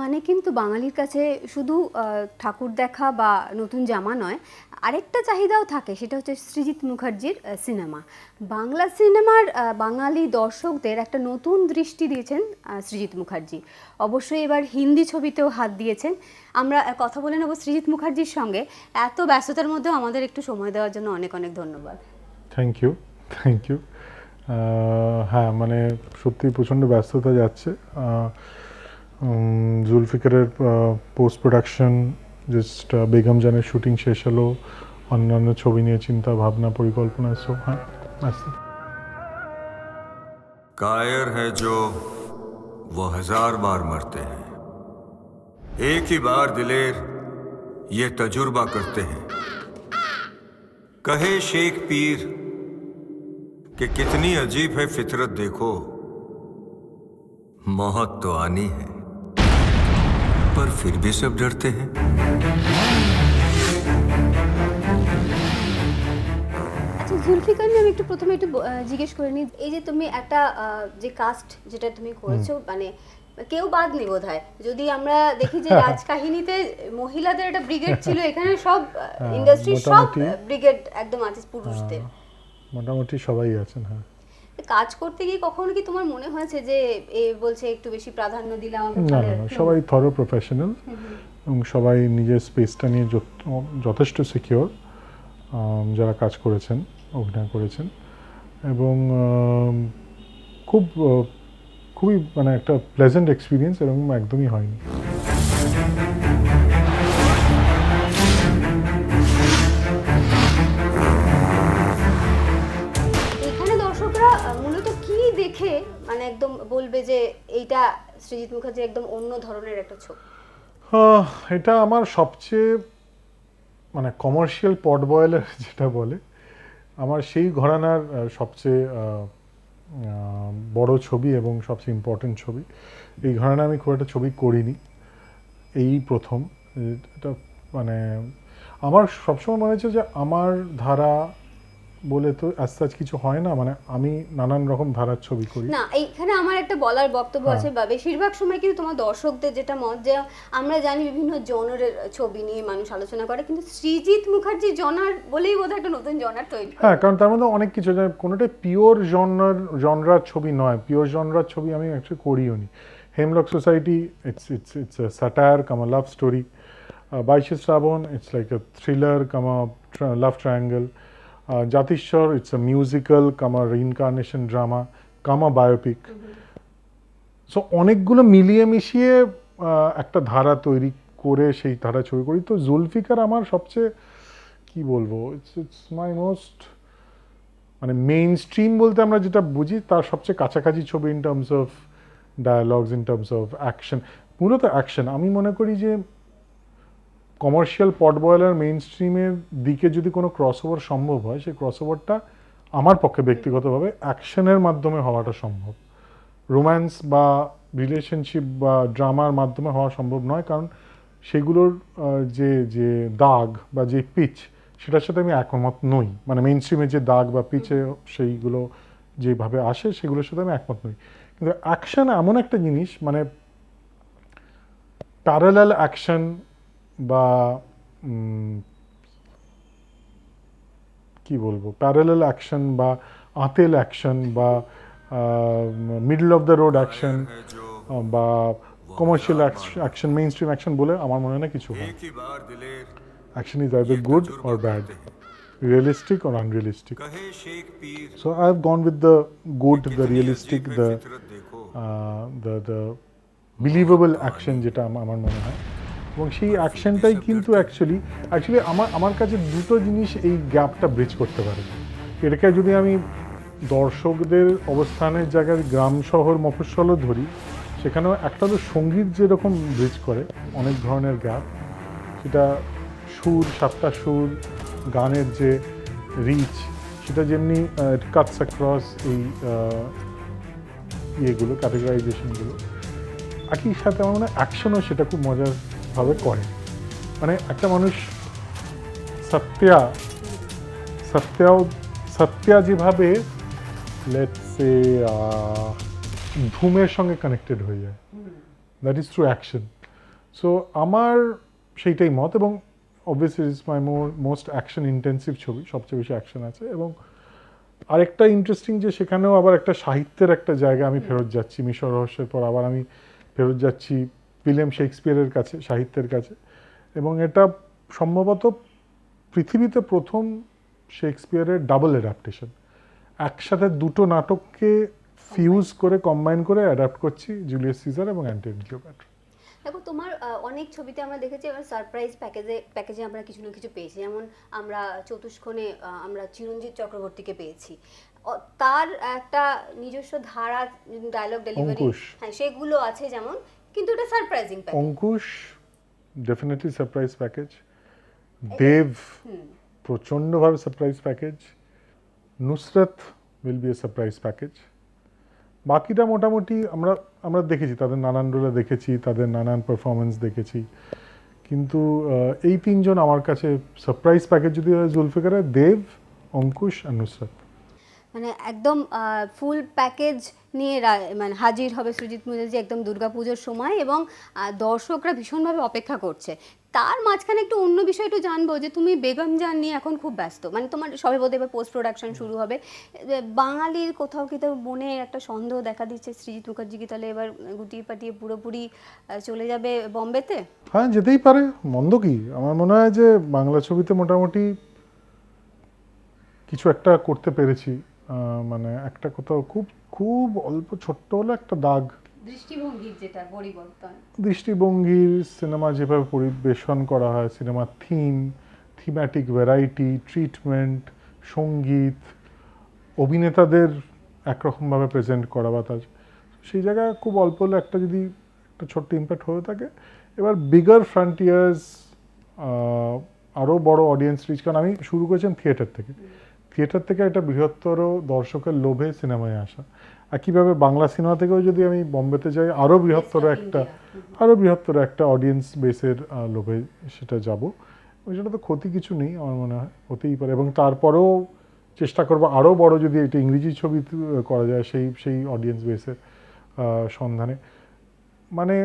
মানে কিন্তু বাঙালির কাছে শুধু ঠাকুর দেখা বা নতুন জামা নয়, আরেকটা চাহিদাও থাকে, সেটা হচ্ছে সৃজিত মুখার্জির সিনেমা। বাংলা সিনেমার বাঙালি দর্শকদের একটা নতুন দৃষ্টি দিয়েছেন সৃজিত মুখার্জি। অবশ্যই এবার হিন্দি ছবিতেও হাত দিয়েছেন। আমরা কথা বলে নেব সৃজিত মুখার্জির সঙ্গে। এত ব্যস্ততার মধ্যেও আমাদের একটু সময় দেওয়ার জন্য অনেক অনেক ধন্যবাদ। থ্যাংক ইউ থ্যাংক ইউ হ্যাঁ মানে সত্যি প্রচণ্ড ব্যস্ততা যাচ্ছে। আহ, উম, জুলফিকারের পোস্ট প্রোডাকশন জাস্ট বেগম জানের শুটিং শেষ হলো অন্যান্য ছবি নিয়ে চিন্তা ভাবনা পরিকল্পনা সো হ্যাঁ ব্যস্ত कायर है जो वो हजार बार मरते हैं एक ही बार दिलेर ये तजुर्बा करते हैं कहे शेख पीर कि कितनी अजीब है फितरत देखो मौत तो आनी है पर फिर भी सब डरते हैं আচ্ছা জুলফিকার নিয়ে আমি একটু প্রথমে একটু ব- আহ, জিজ্ঞেস করে নিই এই যে তুমি একটা আহ, যে কাস্ট যেটা তুমি করেছো মানে কেউ বাদ নেই বোধ যদি আমরা দেখি যে রাজকাহিনীতে মহিলাদের একটা ব্রিগেড ছিল এখানে সব ইন্ডাস্ট্রি সব মোটামুটি। ব্রিগেড একদম আছে পুরুষদের মোটামুটি সবাই আছেন হ্যাঁ কাজ করতে গিয়ে কখনো কি তোমার মনে হয়েছে যে এ বলছে একটু বেশি প্রাধান্য দিলাম না না সবাই থরো প্রফেশনাল এবং সবাই নিজের স্পেসটা নিয়ে যথেষ্ট সিকিওর যারা কাজ করেছেন অভিনয় করেছেন। এবং খুব খুবই মানে একটা প্লেজেন্ট এক্সপিরিয়েন্স এরকম একদমই হয়নি। দেখে মানে একদম বলবে যে এইটা সৃজিত মুখার্জি একদম অন্য ধরনের একটা ছবি। আহ, এটা আমার সবচেয়ে মানে কমার্শিয়াল পট বয়েলার যেটা বলে আমার সেই ঘরানার সবচেয়ে বড় ছবি এবং সবচেয়ে ইম্পর্টেন্ট ছবি। এই ঘরানা আমি খুব একটা ছবি করিনি এই প্রথম। এটা মানে আমার সবসময় মনে হচ্ছে যে আমার ধারা বলে তো আস্তে কিছু হয় না মানে আমি নানান রকম ধারার ছবি করি। না এইখানে আমার একটা বলার বক্তব্য হ্যাঁ। আছে বা বেশিরভাগ সময় কিন্তু তোমার দর্শকদের যেটা মত যে আমরা জানি বিভিন্ন জনরের ছবি নিয়ে মানুষ আলোচনা করে কিন্তু সৃজিত মুখার্জি জনার বলেই বোধহয় একটা নতুন জনার তৈরি। হ্যাঁ কারণ তার মধ্যে অনেক কিছু আছে কোনোটাই পিওর জনরার জনরার ছবি নয় পিওর জনরার ছবি আমি অ্যাকচুয়ালি করিও নি। Hemlock society it's it's it's satire cum love story Baishe Srabon it's like a thriller comma love triangle Jaatishwar it's a musical comma reincarnation drama comma biopic so অনেকগুলো মিলিয়ে মিশিয়ে একটা ধারা তৈরি করে সেই ধারা ছবি করি। তো জুলফিকার আমার সবচেয়ে কি বলব ইটস ইটস মাই মোস্ট মানে মেইন স্ট্রিম বলতে আমরা যেটা বুঝি তার সবচেয়ে কাছাকাছি ছবি in terms of dialogues in terms of action মূলত অ্যাকশন আমি মনে করি যে কমার্শিয়াল পট বয়লার মেইন স্ট্রিমের দিকে যদি কোনো ক্রস ওভার সম্ভব হয়, সেই ক্রস ওভারটা আমার পক্ষে ব্যক্তিগতভাবে অ্যাকশনের মাধ্যমে হওয়াটা সম্ভব। রোম্যান্স বা রিলেশনশিপ বা ড্রামার মাধ্যমে হওয়া সম্ভব নয়, কারণ সেগুলোর যে যে দাগ বা যে পিচ সেটার সাথে আমি একমত নই। মানে মেইন স্ট্রিমে যে দাগ বা পিচে সেইগুলো যেভাবে আসে, সেগুলোর সাথে আমি একমত নই। কিন্তু অ্যাকশন এমন একটা জিনিস মানে প্যারালাল অ্যাকশন বা কি বলবো প্যারালাল অ্যাকশন বা আঁতেল অ্যাকশন বা middle of the road action বা commercial action mainstream action বলে আমার মনে হয় না কিছু হয় action is either good or bad realistic or unrealistic. So I have gone with the good, the realistic, the uh, the the believable action যেটা আমার মনে হয় এবং সেই অ্যাকশনটাই কিন্তু অ্যাকচুয়ালি অ্যাকচুয়ালি আমার আমার কাছে দুটো জিনিস এই গ্যাপটা ব্রিজ করতে পারে। এটাকে যদি আমি দর্শকদের অবস্থানের জায়গায় গ্রাম শহর মফস্বলও ধরি সেখানেও একটা তো সংগীত যেরকম ব্রিজ করে অনেক ধরনের গ্যাপ সেটা সুর সাতটা সুর গানের যে রিচ সেটা যেমনি কাটস অ্যাক্রস এই ইয়েগুলো ক্যাটেগরাইজেশনগুলো একই সাথে আমার মনে হয় অ্যাকশনও সেটা খুব মজারভাবে করে। মানে একটা মানুষ সত্যা সত্যাও সত্যা যেভাবে লেটসে ধুমের সঙ্গে কানেক্টেড হয়ে যায়। That is through action so আমার সেইটাই মত এবং obviously is my more most action intensive ছবি, সবচেয়ে বেশি অ্যাকশন আছে এবং আরেকটা ইন্টারেস্টিং যে সেখানেও আবার একটা সাহিত্যের একটা জায়গা আমি ফেরত যাচ্ছি, মিশর রহস্যের পর আবার আমি ফেরত যাচ্ছি। উইলিয়াম শেক্সপিয়ারের কাছে সাহিত্যের কাছে। এবং এটা সম্ভবত পৃথিবীতে প্রথম শেক্সপিয়ারের ডাবল অ্যাডাপ্টেশন। একসাথে দুটো নাটককে ফিউজ করে কম্বাইন করে অ্যাডাপ্ট করছি জুলিয়াস সিজার এবং অ্যান্টনি ক্লিওপ্যাট্রা দেখো তোমার অনেক ছবিতে আমরা দেখেছি এবার সারপ্রাইজ প্যাকেজে প্যাকেজে আমরা কিছু না কিছু পেয়েছি। যেমন আমরা চতুষ্কোণে আমরা চিরঞ্জিত চক্রবর্তীকে পেয়েছি। তার একটা নিজস্ব ধারা ডায়লগ ডেলিভারি। হ্যাঁ সেগুলো আছে যেমন কিন্তু এটা surprising package Ankush definitely surprise package Dev প্রচণ্ডভাবে surprise package Nusrat will be a surprise package বাকিটা মোটামুটি আমরা আমরা দেখেছি তাদের নানান রোলে দেখেছি তাদের নানান পারফরমেন্স দেখেছি। কিন্তু এই তিনজন আমার কাছে সারপ্রাইজ প্যাকেজ যদি হয় জুলফিকারের দেব অঙ্কুশ আর নুসরত। মানে একদম ফুল প্যাকেজ নিয়ে মানে হাজির হবে সুজিত মুখার্জি একদম দুর্গাপুজোর সময় এবং দর্শকরা ভীষণভাবে অপেক্ষা করছে। তার মাঝখানে একটু অন্য বিষয় একটু জানব যে তুমি বেগম জান নিয়ে এখন খুব ব্যস্ত। মানে তোমার সবে বোধ এবার পোস্ট প্রোডাকশন শুরু হবে। বাঙালির কোথাও কি তো মনে একটা সন্দেহ দেখা দিচ্ছে সৃজিত মুখার্জি কি তাহলে এবার গুটিয়ে পাটিয়ে পুরোপুরি চলে যাবে বম্বেতে? হ্যাঁ যেতেই পারে। মন্দ কি? আমার মনে হয় যে বাংলা ছবিতে মোটামুটি কিছু একটা করতে পেরেছি। মানে একটা কোথাও খুব খুব অল্প ছোট্ট হলো একটা দাগ। দৃষ্টিভঙ্গির যেটা পরিবর্তন। দৃষ্টিভঙ্গির সিনেমা যেভাবে পরিবেশন করা হয় সিনেমার থিম থিম্যাটিক ভ্যারাইটি ট্রিটমেন্ট সংগীত অভিনেতাদের একরকমভাবে প্রেজেন্ট করা বা তার সেই জায়গায় খুব অল্প হলে একটা যদি একটা ছোট্ট ইম্প্যাক্ট হয়ে থাকে। এবার বিগার ফ্রন্টিয়ার্স আরও বড় অডিয়েন্স রিচ কারণ আমি শুরু করেছিলাম থিয়েটার থেকে। থিয়েটার থেকে একটা বৃহত্তর দর্শকের লোভে সিনেমায় আসা। আর কীভাবে বাংলা সিনেমা থেকেও যদি আমি বম্বেতে যাই আরও বৃহত্তর একটা আরও বৃহত্তর একটা অডিয়েন্স বেসের লোভে সেটা যাব। সেটা তো ক্ষতি কিছু নেই আমার মনে হয় হতেই পারে। এবং তারপরেও চেষ্টা করব আরও বড় যদি এটা ইংরেজি ছবি করা যায় সেই সেই অডিয়েন্স বেসের সন্ধানে। মানে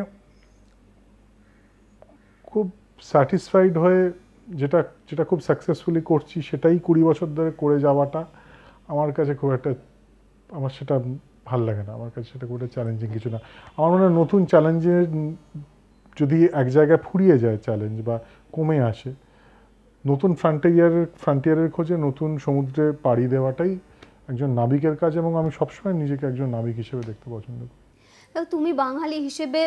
খুব স্যাটিসফাইড হয়ে যেটা যেটা খুব সাকসেসফুলি করছি, সেটাই কুড়ি বছর ধরে করে যাওয়াটা আমার কাছে খুব একটা, আমার সেটা ভালো লাগে না। আমার কাছে সেটা খুব একটা চ্যালেঞ্জিং কিছু না। আমার মনে হয় নতুন চ্যালেঞ্জের যদি এক জায়গায় ফুরিয়ে যায় চ্যালেঞ্জ বা কমে আসে, নতুন ফ্রন্টিয়ারের ফ্রন্টিয়ারের খোঁজে নতুন সমুদ্রে পাড়ি দেওয়াটাই একজন নাবিকের কাজ এবং আমি সবসময় নিজেকে একজন নাবিক হিসেবে দেখতে পছন্দ করি। তুমি বাঙালি হিসেবে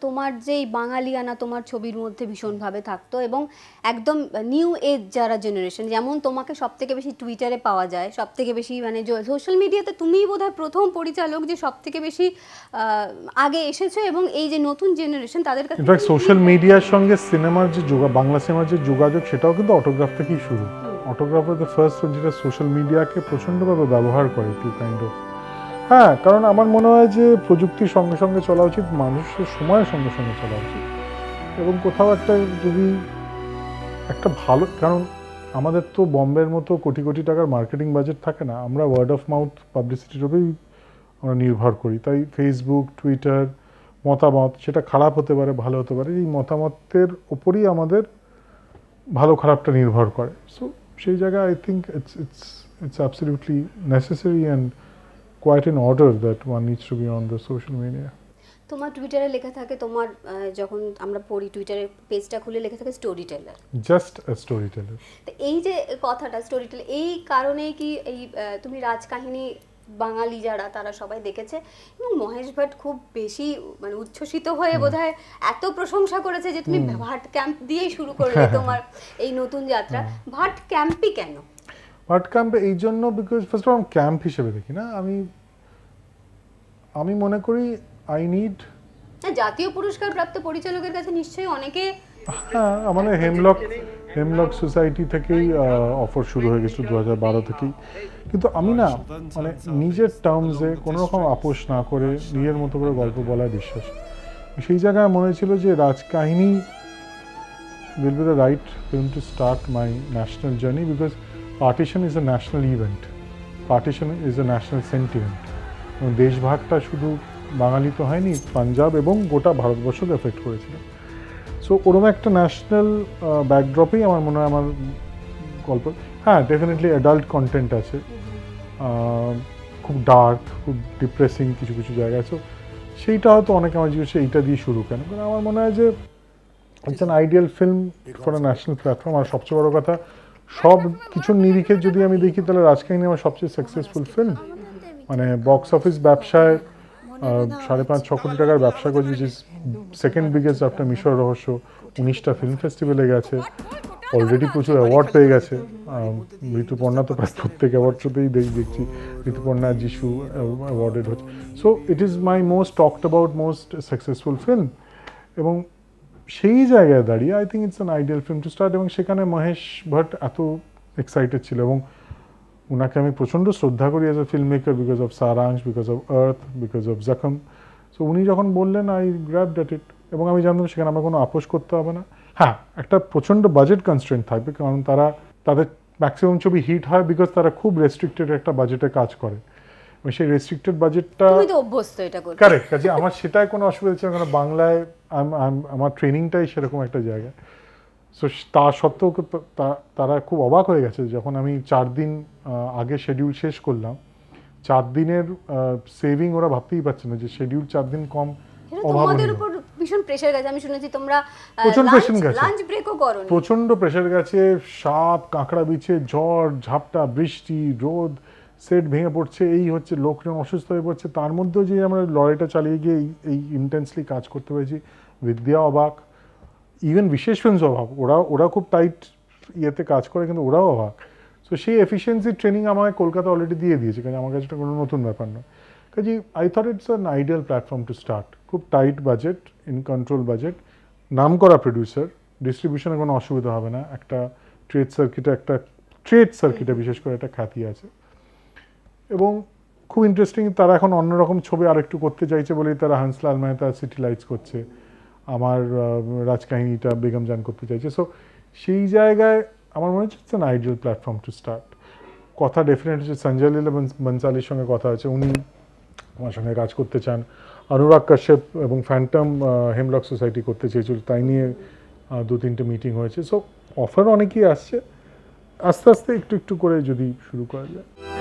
তোমার যেই বাঙালিয়ানা তোমার ছবির মধ্যে ভীষণভাবে থাকতো এবং একদম নিউ এজ যারা জেনারেশন যেমন তোমাকে সব থেকে বেশি টুইটারে পাওয়া যায় সব থেকে বেশি মানে সোশ্যাল মিডিয়াতে তুমিই বোধহয় প্রথম পরিচালক যে সব থেকে বেশি আগে এসেছ এবং এই যে নতুন জেনারেশন তাদের কাছে ইনফ্যাক্ট সোশ্যাল মিডিয়ার সঙ্গে সিনেমার যে যোগা বাংলা সিনেমার যে যোগাযোগ সেটাও কিন্তু অটোগ্রাফ থেকেই শুরু। অটোগ্রাফের দ্য ফার্স্ট যেটা সোশ্যাল মিডিয়াকে প্রচণ্ডভাবে ব্যবহার করে টু কাইন্ড অফ হ্যাঁ কারণ আমার মনে হয় যে প্রযুক্তির সঙ্গে সঙ্গে চলা উচিত, মানুষের সময়ের সঙ্গে সঙ্গে চলা উচিত। এবং কোথাও একটা যদি একটা ভালো, কারণ আমাদের তো বম্বের মতো কোটি কোটি টাকার মার্কেটিং বাজেট থাকে না, আমরা ওয়ার্ড অফ মাউথ পাবলিসিটির উপরেই আমরা নির্ভর করি। তাই ফেসবুক টুইটার মতামত সেটা খারাপ হতে পারে, ভালো হতে পারে, এই মতামতের ওপরই আমাদের ভালো খারাপটা নির্ভর করে। সো সেই জায়গায় I think it's it's it's absolutely necessary and quite in order that one needs to be on the social media তোমার টুইটারে লেখা থাকে তোমার যখন আমরা পড়ি টুইটারের পেজটা খুলে লেখা থাকে story teller just a story teller তো এই যে কথাটা স্টোরি টেলার এই কারণেই কি এই তুমি রাজকাহিনী বাঙালি যারা তারা সবাই দেখেছে? এবং মহেশ ভাট খুব বেশি মানে উচ্ছ্বসিত হয়ে বোধহয় এত প্রশংসা করেছে যে তুমি ভাট ক্যাম্প দিয়েই শুরু করলে তোমার এই নতুন যাত্রা। ভাট ক্যাম্পই কেন? বাট ক্যাম্প এই জন্য বিকজ ফার্স্ট অফ ক্যাম্প হিসেবে দেখি না। আমি আমি মনে করি আই নিড জাতীয় পুরস্কার প্রাপ্ত পরিচালকের কাছে নিশ্চয়ই অনেকে হ্যাঁ আমাদের হেমলক হেমলক সোসাইটি থেকেই অফার শুরু হয়ে গেছিল দু হাজার বারো থেকেই। কিন্তু আমি না মানে নিজের টার্মসে কোনো রকম আপোষ না করে নিজের মতো করে গল্প বলায় বিশ্বাস। সেই জায়গায় মনে ছিল যে Rajkahini will be the right film to start my national journey because partition is a national event partition is a national sentiment. এবং দেশভাগটা শুধু বাঙালি তো হয়নি পাঞ্জাব এবং গোটা ভারতবর্ষকে এফেক্ট করেছিল। সো ওরম একটা ন্যাশনাল ব্যাকড্রপেই আমার মনে হয় আমার গল্প। হ্যাঁ ডেফিনেটলি অ্যাডাল্ট কন্টেন্ট আছে। খুব ডার্ক খুব ডিপ্রেসিং কিছু কিছু জায়গায় সো সেইটা হয়তো অনেকে আমার জিজ্ঞেস এইটা দিয়ে শুরু কেন? কারণ আমার মনে হয় যে it's an ideal film for a national platform আর সবচেয়ে বড় কথা সব কিছুর নিরিখে যদি আমি দেখি, তাহলে রাজকাহিনী আমার সবচেয়ে সাকসেসফুল ফিল্ম মানে বক্স অফিস ব্যবসায় সাড়ে পাঁচ, ছ কোটি টাকার ব্যবসা করছে যে সেকেন্ড বিগেস্ট আফটার মিশর রহস্য, উনিশটা ফিল্ম ফেস্টিভ্যালে গেছে। অলরেডি প্রচুর অ্যাওয়ার্ড পেয়ে গেছে। ঋতুপর্ণা তো প্রায় প্রত্যেক অ্যাওয়ার্ড শোতেই দেখছি। ঋতুপর্ণা যিশু অ্যাওয়ার্ডেড হচ্ছে। So it is my most talked about most successful film এবং সেই জায়গায় দাঁড়িয়ে I think it's an ideal film to start এবং সেখানে মহেশ ভট্ট এত এক্সাইটেড ছিল এবং ওনাকে আমি প্রচণ্ড শ্রদ্ধা করি as a film maker because of Saaransh because of Earth because of Zakhm so উনি যখন বললেন আই গ্র্যাব ডেট ইট এবং আমি জানতাম সেখানে আমার কোনো আপোষ করতে হবে না। হ্যাঁ একটা প্রচণ্ড বাজেট কনস্ট্রেন্ট থাকবে, কারণ তারা, তাদের ম্যাক্সিমাম ছবি হিট হয় বিকজ তারা খুব রেস্ট্রিক্টেড একটা বাজেটে কাজ করে। এবং সেই রেস্ট্রিক্টেড বাজেটটা তুমি তো অভ্যস্ত এটা করতে কারেক্ট কাজে আমার সেটাই কোনো অসুবিধা ছিল কারণ বাংলায় আম- আম- আমার ট্রেনিংটাই সেরকম একটা জায়গা। সো তা সত্ত্বেও তারা খুব অবাক হয়ে গেছে যখন আমি চার দিন আগে শিডিউল শেষ করলাম চার দিনের সেভিং ওরা ভাবতেই পারছে না যে শিডিউল চার দিন কম তোমাদের উপর ভীষণ প্রেশার গেছে আমি শুনেছি তোমরা প্রচণ্ড pressure গেছে। লাঞ্চ ব্রেকও করো প্রচণ্ড প্রেশার গেছে সাপ কাঁকড়া বিছে ঝড় ঝাপটা বৃষ্টি রোদ সেট ভেঙে পড়ছে এই হচ্ছে লোকজন অসুস্থ হয়ে পড়ছে। তার মধ্যেও যে আমরা লড়াইটা চালিয়ে গিয়ে এই- এই ইন্টেন্সলি কাজ করতে পেরেছি বিদ্যা অবাক ইভেন বিশেষ ফিল্মস অভাব ওরা ওরা খুব টাইট ইয়েতে কাজ করে কিন্তু ওরাও অবাক। সো সেই এফিসিয়েন্সি ট্রেনিং আমাকে কলকাতা অলরেডি দিয়ে দিয়েছে কারণ আমার কাছে কোনো নতুন ব্যাপার নয়। কাজে I thought it's an ideal platform to start খুব tight budget in control budget নাম করা প্রডিউসার ডিস্ট্রিবিউশনে কোনো অসুবিধা হবে না। একটা ট্রেড সার্কিটে একটা ট্রেড সার্কিটে বিশেষ করে একটা খ্যাতি আছে। এবং খুব ইন্টারেস্টিং তারা এখন অন্যরকম ছবি আরেকটু করতে চাইছে বলেই তারা হান্সলাল মেহতা সিটি লাইটস করছে। আমার রাজকাহিনীটা বেগম জান করতে চাইছে। সো সেই জায়গায় আমার মনে হচ্ছে it's ideal platform to start কথা ডেফিনেট হচ্ছে সঞ্জয় লীলা বনস- বনসালির সঙ্গে কথা আছে উনি আমার সঙ্গে কাজ করতে চান। অনুরাগ কাশ্যপ এবং ফ্যান্টম হেমলক সোসাইটি করতে চেয়েছিল। তাই নিয়ে দু তিনটে মিটিং হয়েছে। সো অফার অনেকেই আসছে। আস্তে আস্তে একটু একটু করে যদি শুরু করা যায়।